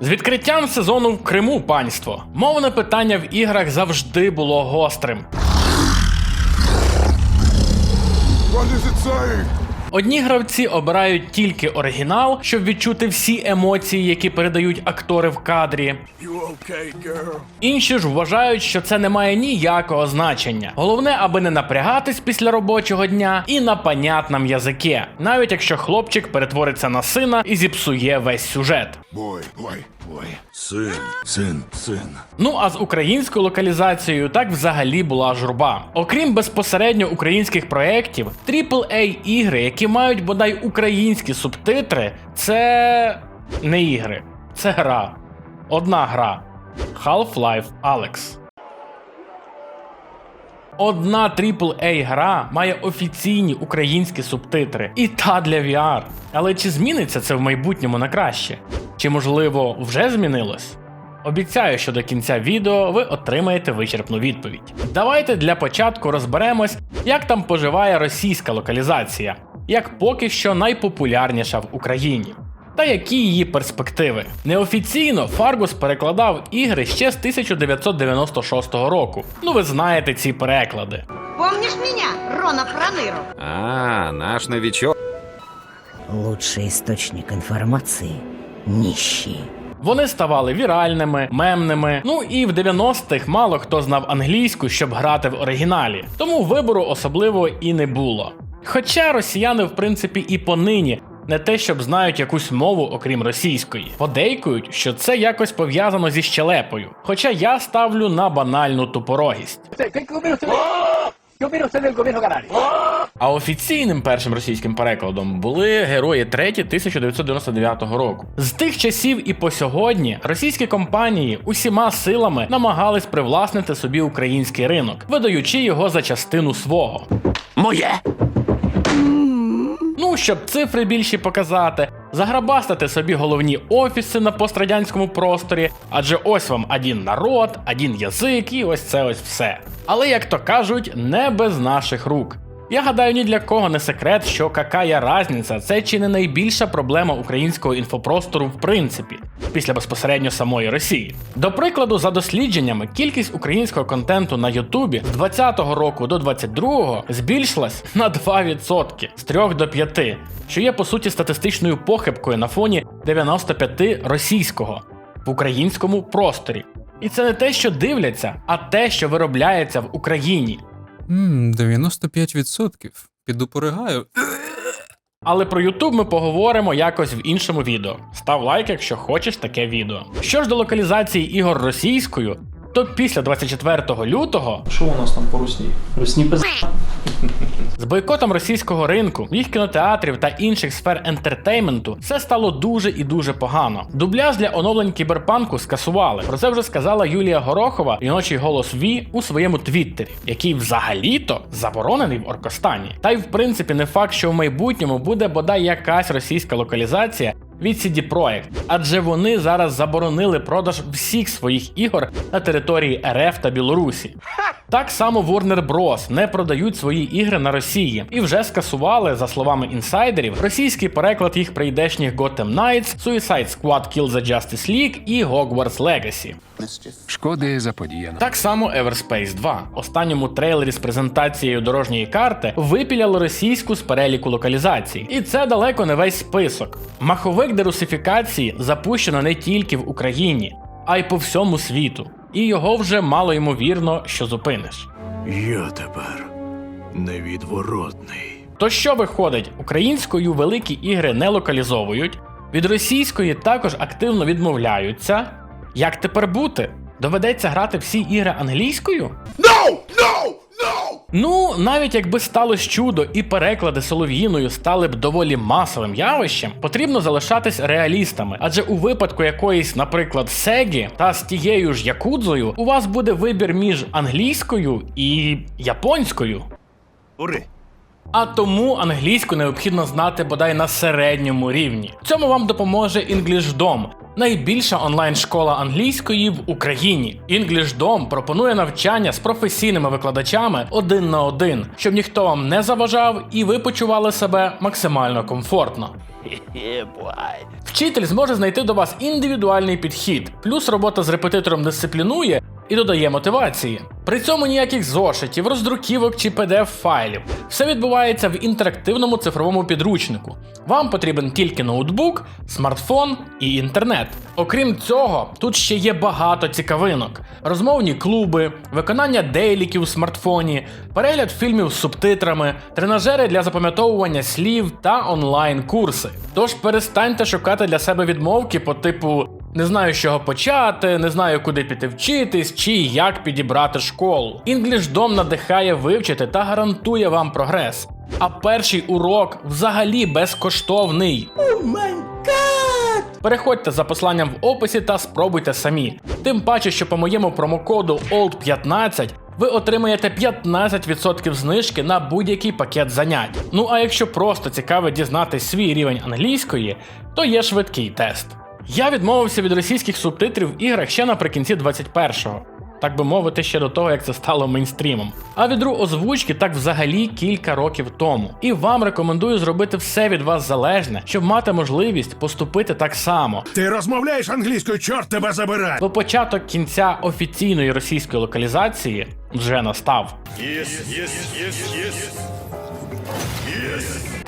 З відкриттям сезону в Криму панство. Мовне питання в іграх завжди було гострим. What is it saying? Одні гравці обирають тільки оригінал, щоб відчути всі емоції, які передають актори в кадрі. Okay. Інші ж вважають, що це не має ніякого значення. Головне, аби не напрягатись після робочого дня і на понятному язикі, навіть якщо хлопчик перетвориться на сина і зіпсує весь сюжет. Boy, boy, boy. Син, син, син. Ну а з українською локалізацією так взагалі була журба. Окрім безпосередньо українських проєктів, aaa ігри, які мають бодай українські субтитри, це не ігри, це гра. Одна гра. Half-Life Alyx. Одна aaa гра має офіційні українські субтитри, і та для VR. Але чи зміниться це в майбутньому на краще? Чи можливо вже змінилось? Обіцяю, що до кінця відео ви отримаєте вичерпну відповідь. Давайте для початку розберемось, як там поживає російська локалізація, як поки що найпопулярніша в Україні. Та які її перспективи. Неофіційно Фаргус перекладав ігри ще з 1996 року. Ну ви знаєте ці переклади. Помнишь меня, Рона Проныру? А, наш новичок. Лучший источник информации – нищие. Вони ставали віральними, мемними. Ну і в 90-х мало хто знав англійську, щоб грати в оригіналі, тому вибору особливо і не було. Хоча росіяни, в принципі, і понині не те, щоб знають якусь мову, окрім російської. Подейкують, що це якось пов'язано зі щелепою. Хоча я ставлю на банальну тупорогість. А офіційним першим російським перекладом були герої 3 1999 року. З тих часів і по сьогодні російські компанії усіма силами намагались привласнити собі український ринок, видаючи його за частину свого. Моє! Ну, щоб цифри більші показати, заграбастати собі головні офіси на пострадянському просторі, адже ось вам один народ, один язик і ось це ось все. Але як то кажуть, не без наших рук. Я гадаю, ні для кого не секрет, що какая разниця це чи не найбільша проблема українського інфопростору в принципі, після безпосередньо самої Росії. До прикладу, за дослідженнями, кількість українського контенту на Ютубі з 20-го року до 22-го збільшилась на 2% з 3 до 5, що є по суті статистичною похибкою на фоні 95 російського в українському просторі. І це не те, що дивляться, а те, що виробляється в Україні. Ммм, 95%. Піду поригаю. Але про YouTube ми поговоримо якось в іншому відео. Став лайк, якщо хочеш таке відео. Що ж до локалізації ігор російською, то після 24 лютого Що у нас там по русні? Русні без з бойкотом російського ринку, їх кінотеатрів та інших сфер ентертейменту все стало дуже і дуже погано. Дубляж для оновлень кіберпанку скасували. Про це вже сказала Юлія Горохова, жіночий голос Ві у своєму твіттері, який взагалі-то заборонений в Оркостані. Та й в принципі не факт, що в майбутньому буде бодай якась російська локалізація. Від CD Projekt, адже вони зараз заборонили продаж всіх своїх ігор на території РФ та Білорусі. Так само Warner Bros. не продають свої ігри на Росії і вже скасували, за словами інсайдерів, російський переклад їх прийдешніх Gotham Knights, Suicide Squad Kill the Justice League і Hogwarts Legacy. Шкоди заподіяно. Так само Everspace 2. Останньому трейлері з презентацією дорожньої карти випіляли російську з переліку локалізацій. І це далеко не весь список. Маховик дерусифікації запущено не тільки в Україні, а й по всьому світу. І його вже мало ймовірно, що зупиниш. Я тепер невідворотний. То що виходить, українською великі ігри не локалізовують, від російської також активно відмовляються. Як тепер бути? Доведеться грати всі ігри англійською? No! No! Ну, навіть якби сталося чудо і переклади солов'їною стали б доволі масовим явищем, потрібно залишатись реалістами. Адже у випадку якоїсь, наприклад, Сегі та з тією ж Якудзою, у вас буде вибір між англійською і японською. Ури! А тому англійську необхідно знати бодай на середньому рівні. Цьому вам допоможе EnglishDom, найбільша онлайн-школа англійської в Україні. EnglishDom пропонує навчання з професійними викладачами один на один, щоб ніхто вам не заважав і ви почували себе максимально комфортно. Вчитель зможе знайти до вас індивідуальний підхід, плюс робота з репетитором дисциплінує і додає мотивації. При цьому ніяких зошитів, роздруківок чи pdf файлів. Все відбувається в інтерактивному цифровому підручнику. Вам потрібен тільки ноутбук, смартфон і інтернет. Окрім цього, тут ще є багато цікавинок: розмовні клуби, виконання дейліків у смартфоні, перегляд фільмів з субтитрами, тренажери для запам'ятовування слів та онлайн-курси. Тож перестаньте шукати для себе відмовки по типу. Не знаю, з чого почати, не знаю, куди піти вчитись, чи як підібрати школу. EnglishDom надихає вивчити та гарантує вам прогрес. А перший урок взагалі безкоштовний. Переходьте за посиланням в описі та спробуйте самі. Тим паче, що по моєму промокоду OLD15 ви отримаєте 15% знижки на будь-який пакет занять. Ну а якщо просто цікаво дізнатись свій рівень англійської, то є швидкий тест. Я відмовився від російських субтитрів в іграх ще наприкінці 21-го. Так би мовити, ще до того, як це стало мейнстрімом. А від ру озвучки так взагалі кілька років тому. І вам рекомендую зробити все від вас залежне, щоб мати можливість поступити так само. Ти розмовляєш англійською, чорт тебе забирай! Бо початок кінця офіційної російської локалізації вже настав.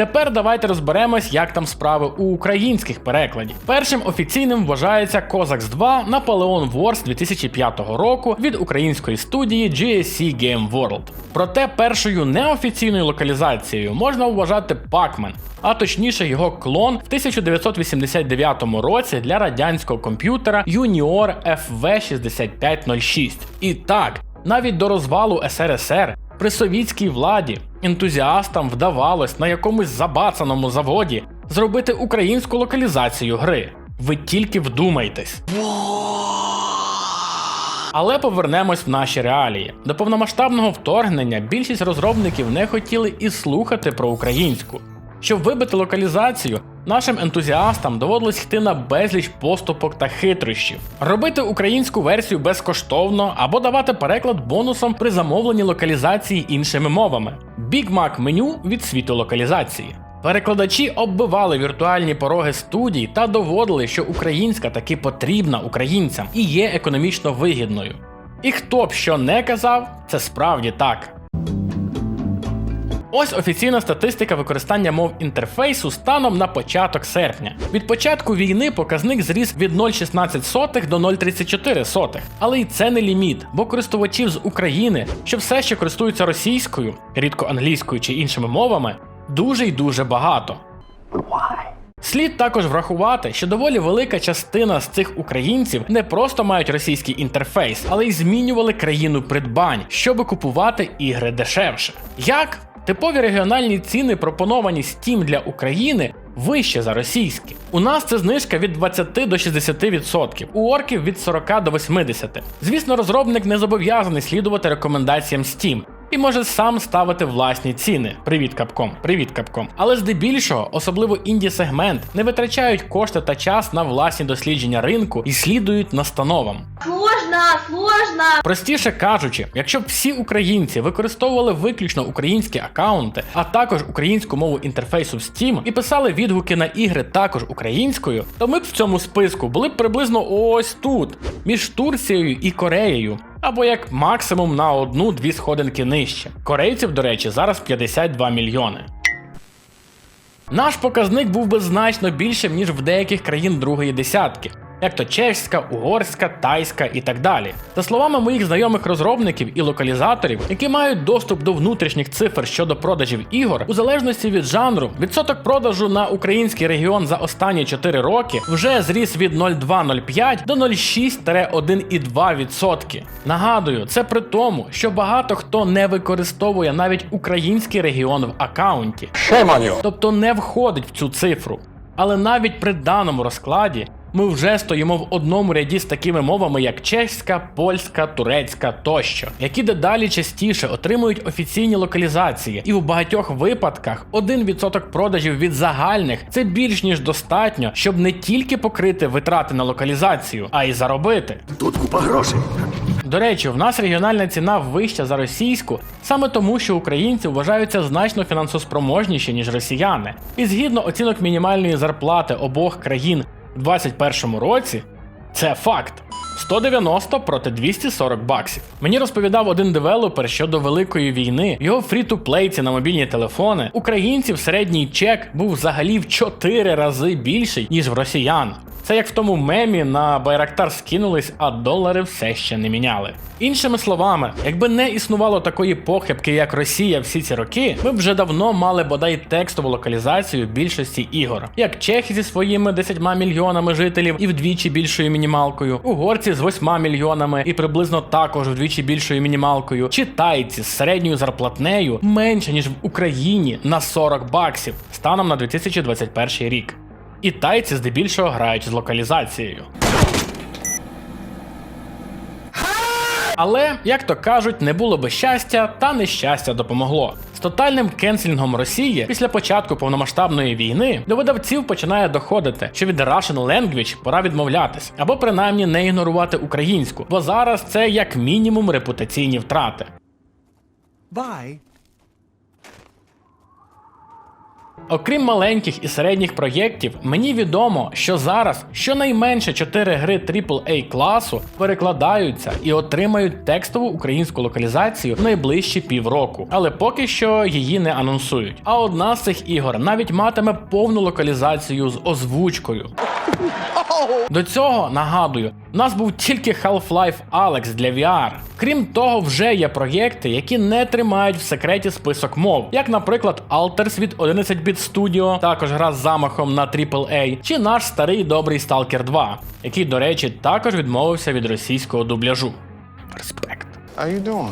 Тепер давайте розберемось, як там справи у українських перекладів. Першим офіційним вважається Cossacks 2 Napoleon Wars 2005 року від української студії GSC Game World. Проте першою неофіційною локалізацією можна вважати Pac-Man, а точніше його клон в 1989 році для радянського комп'ютера Junior FV6506. І так, навіть до розвалу СРСР при совітській владі ентузіастам вдавалось на якомусь забацаному заводі зробити українську локалізацію гри. Ви тільки вдумайтесь. Але повернемось в наші реалії. До повномасштабного вторгнення більшість розробників не хотіли і слухати про українську. Щоб вибити локалізацію, нашим ентузіастам доводилось йти на безліч поступок та хитрощів, робити українську версію безкоштовно або давати переклад бонусом при замовленні локалізації іншими мовами. Big Mac меню від світу локалізації. Перекладачі оббивали віртуальні пороги студій та доводили, що українська таки потрібна українцям і є економічно вигідною. І хто б що не казав, це справді так. Ось офіційна статистика використання мов інтерфейсу станом на початок серпня. Від початку війни показник зріс від 0,16 до 0,34, але й це не ліміт, бо користувачів з України, що все ще користуються російською, рідко англійською чи іншими мовами, дуже й дуже багато. Слід також врахувати, що доволі велика частина з цих українців не просто мають російський інтерфейс, але й змінювали країну придбань, щоб купувати ігри дешевше. Як? Типові регіональні ціни, пропоновані Steam для України, вище за російські. У нас це знижка від 20 до 60%, у орків від 40 до 80%. Звісно, розробник не зобов'язаний слідувати рекомендаціям Steam. І може сам ставити власні ціни. Привіт, капком, привіт, капком. Але здебільшого, особливо інді сегмент, не витрачають кошти та час на власні дослідження ринку і слідують настановам. Сложно, сложно. Простіше кажучи, якщо б всі українці використовували виключно українські аккаунти, а також українську мову інтерфейсу в Steam і писали відгуки на ігри також українською, то ми б в цьому списку були б приблизно ось тут, між Турцією і Кореєю. Або як максимум на одну-дві сходинки нижче. Корейців, до речі, зараз 52 мільйони. Наш показник був би значно більшим, ніж в деяких країн другої десятки, як то чеська, угорська, тайська і так далі. За словами моїх знайомих розробників і локалізаторів, які мають доступ до внутрішніх цифр щодо продажів ігор, у залежності від жанру, відсоток продажу на український регіон за останні 4 роки вже зріс від 0,205 до 0,6-1,2%. Нагадую, це при тому, що багато хто не використовує навіть український регіон в аккаунті, тобто не входить в цю цифру. Але навіть при даному розкладі ми вже стоїмо в одному ряді з такими мовами, як чеська, польська, турецька тощо, які дедалі частіше отримують офіційні локалізації, і в багатьох випадках 1% продажів від загальних це більш ніж достатньо, щоб не тільки покрити витрати на локалізацію, а й заробити. Тут купа грошей. До речі, в нас регіональна ціна вища за російську, саме тому, що українці вважаються значно фінансоспроможніші, ніж росіяни. І згідно оцінок мінімальної зарплати обох країн У 2021 році це факт. 190 проти 240 баксів. Мені розповідав один девелопер, що до великої війни в його фрі-ту-плейці на мобільні телефони українців середній чек був взагалі в 4 рази більший, ніж в росіян. Це як в тому мемі на Байрактар скинулись, а долари все ще не міняли. Іншими словами, якби не існувало такої похибки, як Росія всі ці роки, ми б вже давно мали бодай текстову локалізацію більшості ігор, як чехи зі своїми 10 мільйонами жителів і вдвічі більшою мінімалкою, угорці з 8 мільйонами і приблизно також вдвічі більшою мінімалкою, чи тайці з середньою зарплатнею менше ніж в Україні на 40 баксів станом на 2021 рік. І тайці здебільшого грають з локалізацією. Але, як то кажуть, не було би щастя, та нещастя допомогло. З тотальним кенселінгом Росії після початку повномасштабної війни до видавців починає доходити, що від Russian Language пора відмовлятись, або принаймні не ігнорувати українську, бо зараз це як мінімум репутаційні втрати. Окрім маленьких і середніх проєктів, мені відомо, що зараз щонайменше 4 гри AAA класу перекладаються і отримають текстову українську локалізацію в найближчі півроку, але поки що її не анонсують. А одна з цих ігор навіть матиме повну локалізацію з озвучкою. До цього нагадую, у нас був тільки Half-Life Alex для VR. Крім того, вже є проєкти, які не тримають в секреті список мов, як, наприклад, Alters від 11-bit Studio, також гра з замахом на AAA, чи наш старий добрий Stalker 2, який, до речі, також відмовився від російського дубляжу. Респект. How you doing?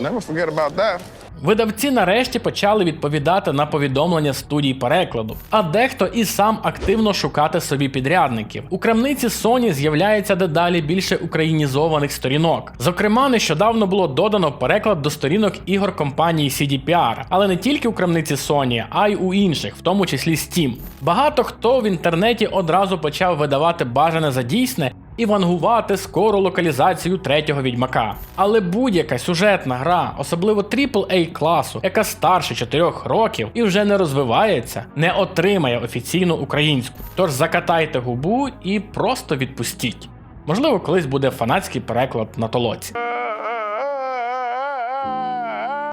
Never forget about that. Видавці нарешті почали відповідати на повідомлення студій перекладу, а дехто і сам активно шукати собі підрядників. У крамниці Sony з'являється дедалі більше українізованих сторінок. Зокрема, нещодавно було додано переклад до сторінок ігор компанії CDPR, але не тільки у крамниці Sony, а й у інших, в тому числі Steam. Багато хто в інтернеті одразу почав видавати бажане за дійсне і вангувати скору локалізацію третього відьмака. Але будь-яка сюжетна гра, особливо AAA класу, яка старше 4 років і вже не розвивається, не отримає офіційну українську. Тож закатайте губу і просто відпустіть. Можливо, колись буде фанатський переклад на толоці.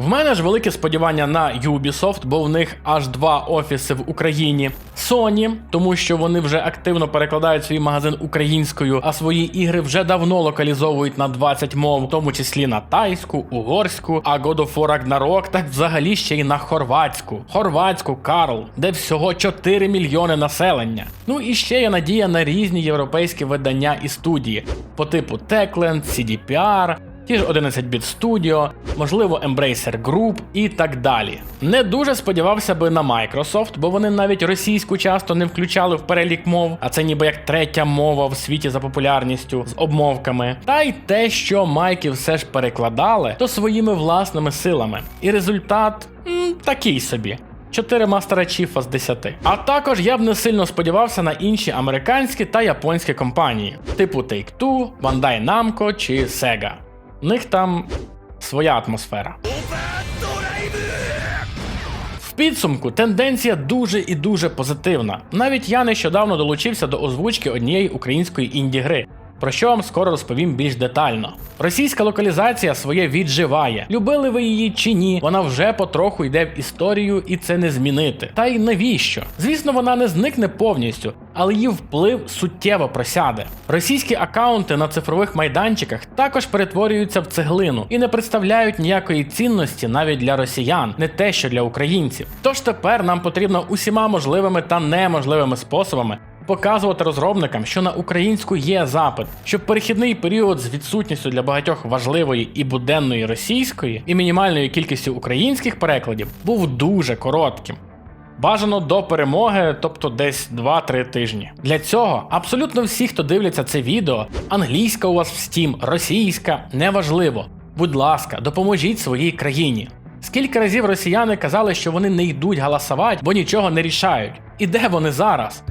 В мене ж велике сподівання на Ubisoft, бо в них аж два офіси в Україні. Sony, тому що вони вже активно перекладають свій магазин українською, а свої ігри вже давно локалізовують на 20 мов, в тому числі на тайську, угорську, а God of War Ragnarok так взагалі ще й на хорватську. Хорватську Карл, де всього 4 мільйони населення. Ну і ще є надія на різні європейські видання і студії по типу Techland, CDPR, ті ж 11-bit Studio, можливо, Embracer Group і так далі. Не дуже сподівався би на Microsoft, бо вони навіть російську часто не включали в перелік мов, а це ніби як третя мова в світі за популярністю з обмовками. Та й те, що майки все ж перекладали, то своїми власними силами. І результат м, такий собі. 4 мастера Чіфа з 10. А також я б не сильно сподівався на інші американські та японські компанії, типу Take-Two, Bandai Namco чи Sega. В них там своя атмосфера. В підсумку тенденція дуже і дуже позитивна. Навіть я нещодавно долучився до озвучки однієї української інді-гри. Про що вам скоро розповім більш детально. Російська локалізація своє відживає. Любили ви її чи ні, вона вже потроху йде в історію, і це не змінити. Та й навіщо? Звісно, вона не зникне повністю, але її вплив суттєво просяде. Російські акаунти на цифрових майданчиках також перетворюються в цеглину і не представляють ніякої цінності навіть для росіян, не те що для українців. Тож тепер нам потрібно усіма можливими та неможливими способами показувати розробникам, що на українську є запит, щоб перехідний період з відсутністю для багатьох важливої і буденної російської і мінімальною кількістю українських перекладів був дуже коротким. Бажано до перемоги, тобто десь 2-3 тижні. Для цього абсолютно всі, хто дивляться це відео, англійська у вас в Steam, російська, неважливо. Будь ласка, допоможіть своїй країні. Скільки разів росіяни казали, що вони не йдуть галасувати, бо нічого не рішають. І де вони зараз?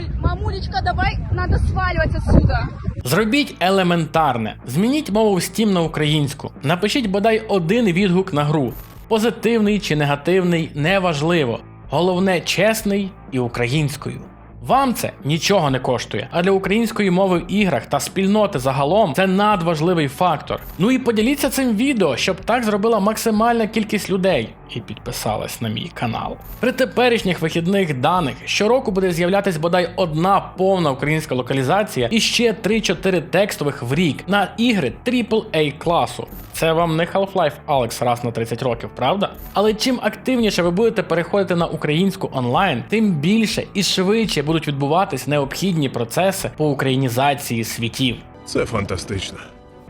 Мамуль, мамулечка, давай, надо сваливать отсюда. Зробіть елементарне. Змініть мову в Steam на українську. Напишіть бодай один відгук на гру. Позитивний чи негативний, неважливо. Головне чесний і українською. Вам це нічого не коштує, а для української мови в іграх та спільноти загалом це надважливий фактор. Ну і поділіться цим відео, щоб так зробила максимальна кількість людей і підписалась на мій канал. При теперішніх вихідних даних щороку буде з'являтись бодай одна повна українська локалізація і ще 3-4 текстових в рік на ігри AAA класу. Це вам не Half-Life Alex раз на 30 років, правда? Але чим активніше ви будете переходити на українську онлайн, тим більше і швидше будуть відбуватись необхідні процеси по українізації світів. Це фантастично.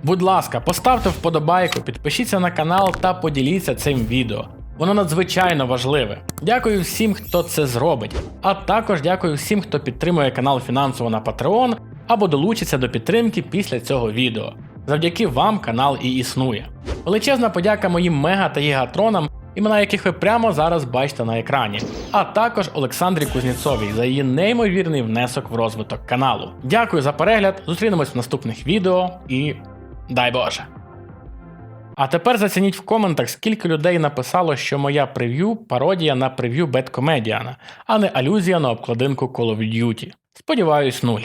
Будь ласка, поставте вподобайку, підпишіться на канал та поділіться цим відео. Воно надзвичайно важливе. Дякую всім, хто це зробить. А також дякую всім, хто підтримує канал фінансово на Patreon або долучиться до підтримки після цього відео. Завдяки вам канал і існує. Величезна подяка моїм мега та гігатронам, імена яких ви прямо зараз бачите на екрані, а також Олександрі Кузнєцовій за її неймовірний внесок в розвиток каналу. Дякую за перегляд, зустрінемось в наступних відео і дай Боже! А тепер зацініть в коментах, скільки людей написало, що моя прев'ю пародія на прев'ю Беткомедіана, а не алюзія на обкладинку Call of Duty. Сподіваюсь, нуль.